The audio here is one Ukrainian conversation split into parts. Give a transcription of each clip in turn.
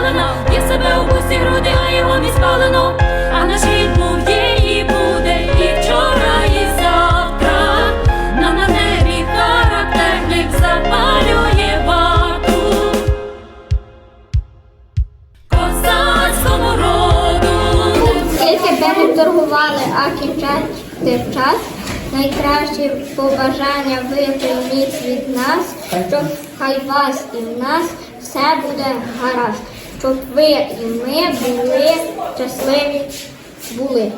міді є себе у пусті груди, а його міст спалено. А наш рід був, є і буде, і вчора, і завтра. Нам на небі характерник запалює варту. Козацькому роду Скільки би не торгували, а кінчати час, найкращі побажання ви від нас, щоб хай вас і в нас все буде гаразд, щоб ви і ми були щасливі були.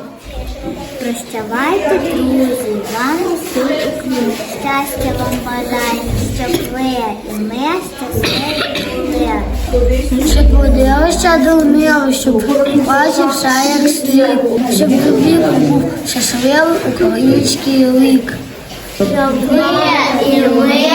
Прощавайте, друзі, вам усіх уклін. Щастя вам бажаю, щоб ви і ми щасливі були. Щоб подивився до миру, щоб бачив все як слід, щоб до був щасливий український рік. Щоб ви і ми